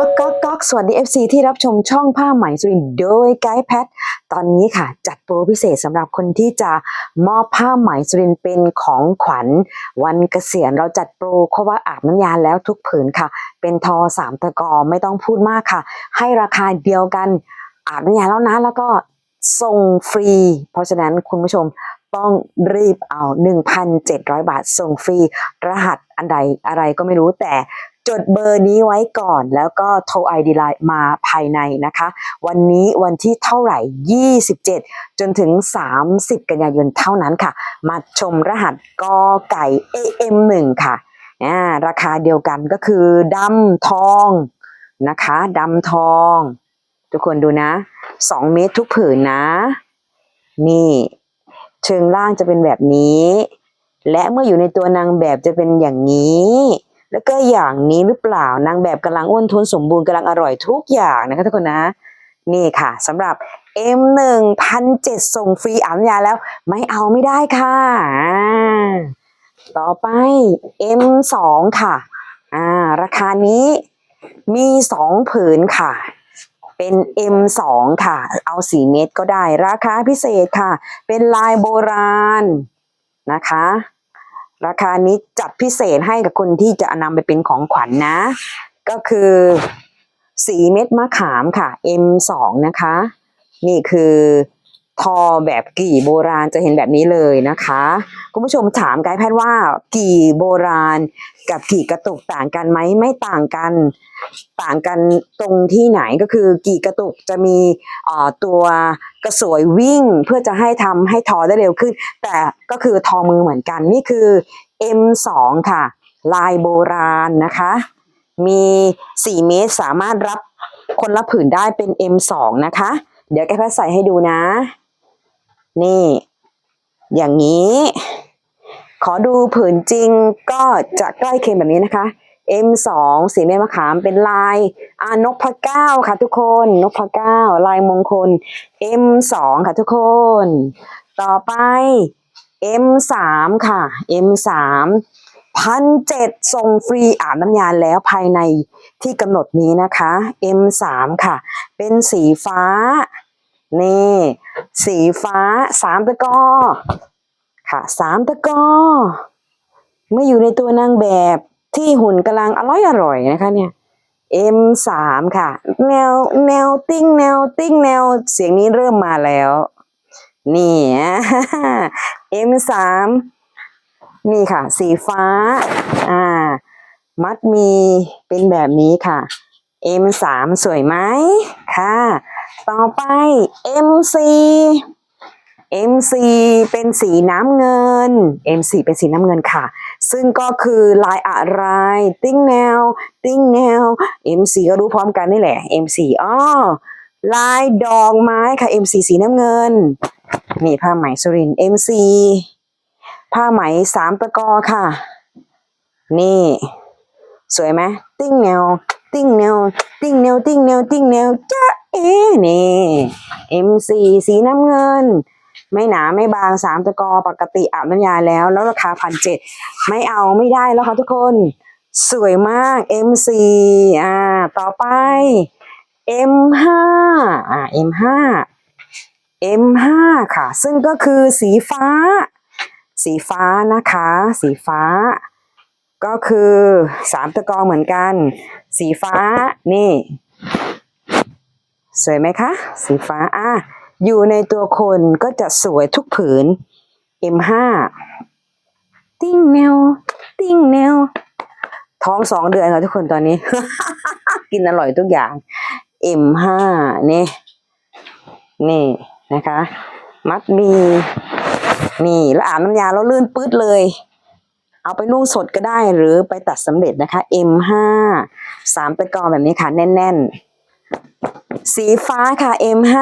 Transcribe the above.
ก๊อกก๊อกสวัสดี FC ที่รับชมช่องผ้าไหมสุรินโดยไกด์แพท ตอนนี้ค่ะ จัดโปรพิเศษสำหรับคนที่จะมอบผ้าไหมสุรินเป็นของขวัญ วันเกษียณเราจัดโปรเพราะว่าอาบน้ำยาแล้วทุกผืนค่ะ เป็นทอสามตะกอไม่ต้องพูดมากค่ะ ให้ราคาเดียวกันอาบน้ำยาแล้วนะ แล้วก็ส่งฟรี เพราะฉะนั้นคุณผู้ชมต้องรีบเอา 1,700 บาทส่งฟรี รหัสอันใดอะไรก็ไม่รู้แต่ จดเบอร์นี้ไว้ก่อนแล้วก็โทร ID ไลน์มาภายในนะคะ วันนี้วันที่เท่าไหร่ 27 จนถึง 30 กันยายนเท่านั้นค่ะ มาชมรหัสกอไก่ AM1 ค่ะอ่าราคาเดียวกันก็คือดำทองนะคะดำทอง ทุกคนดูนะ 2 เมตรทุกผืนนะ นี่เชิงล่างจะเป็นแบบนี้ และเมื่ออยู่ในตัวนางแบบจะเป็นอย่างนี้ แล้วก็อย่างนี้หรือเปล่านางแบบกำลังอ้วนท้วนสมบูรณ์กำลังอร่อยทุกอย่างนะคะทุกคนนะ นี่ค่ะสำหรับ M1 1,007ส่งฟรีอ่านยาแล้ว ไม่เอาไม่ได้ค่ะ ต่อไป M2 ค่ะอ่าราคานี้มีสองผืนค่ะเป็น M2 ค่ะ เอา 4 เมตรก็ได้ ราคาพิเศษค่ะ เป็นลายโบราณนะคะ ราคานี้จัดพิเศษให้กับคนที่จะนำไปเป็นของขวัญนนะ ก็คือสีเม็ดมะขามค่ะ M2 นะคะ นี่คือ ทอแบบกี่โบราณจะเห็นแบบนี้เลยนะคะ คุณผู้ชมถามไกด์แพทย์ว่า กี่โบราณ กับกี่กระตุกต่างกันไหมไม่ต่างกัน ต่างกันตรงที่ไหนก็คือ กี่กระตุกจะมีตัวกระสวยวิ่งเพื่อจะให้ทำให้ทอได้เร็วขึ้น แต่ก็คือทอมือเหมือนกันนี่คือ M2 ค่ะ ลายโบราณนะคะ มี 4 เมตรสามารถรับคนละผืนได้เป็น M2 นะคะ เดี๋ยวแกแพทย์ใส่ให้ดูนะ นี่ อย่างนี้ ขอดูผืนจริงก็จะใกล้เคียงแบบนี้นะคะ M2 สีเมฆมะขามเป็นลายอานกพะเก้าค่ะทุกคนนกพะเก้าลายมงคล M2 ค่ะทุกคน ต่อไป M3 ค่ะ M3 พันเจ็ดส่งฟรีอาบน้ำยาแล้วภายในที่กำหนดนี้นะคะ M3 ค่ะ เป็นสีฟ้า นี่ สีฟ้าสามตะกอค่ะสามตะกอม่อยู่ในตัวนางแบบที่หุ่นกำลังอร่อยอร่อยนะคะเนี่ย M3 ค่ะ แนวแนวติ้งแนวติ้งแนวเสียงนี้เริ่มมาแล้ว นี่ M3 นี่ค่ะ สีฟ้า อ่า มัดมีเป็นแบบนี้ค่ะ M3 สวยไหมค่ะ ต่อไป M4 MC เป็นสีน้ำเงิน MC เป็นสีน้ำเงินค่ะ ซึ่งก็คือลายอะไร ติ้งแนว ติ้งแนว MC ก็รู้พร้อมกันนี่แหละ MC อ๋อลายดอกไม้ค่ะ MC สีน้ำเงิน นี่ผ้าไหมสุริน MC ผ้าไหมสามตะกอค่ะ นี่ สวยไหมติ้งแนว ติ้งแนว ติ้งแนว ติ้งแนว ติ้งแนวจ้า เอ๋นี่ M4 สีน้ำเงิน ไม่หนาไม่บางสามตะกอปกติอาบน้ำยาแล้ว แล้วราคาพันเจ็ดไม่เอาไม่ได้แล้วค่ะทุกคน สวยมาก M4 อ่า ต่อไป M5 อ่า M5 M5 ค่ะ ซึ่งก็คือสีฟ้า สีฟ้านะคะ สีฟ้า ก็คือสามตะกอเหมือนกัน สีฟ้านี่ สวยไหมคะ สีฟ้าอะอยู่ในตัวคนก็จะสวยทุกผืน M5 ติ้งแนว ติ้งแนว ท้องสองเดือนค่ะทุกคนตอนนี้ กินอร่อยทุกอย่าง M5 นี่ นี่นะคะ มัดมี นี่แล้วอาบน้ำยาแล้วลื่นปื๊ดเลย เอาไปนุ่งสดก็ได้หรือไปตัดสำเร็จนะคะ M5 สามตะกอแบบนี้ค่ะ แน่น ๆ สีฟ้าค่ะ M5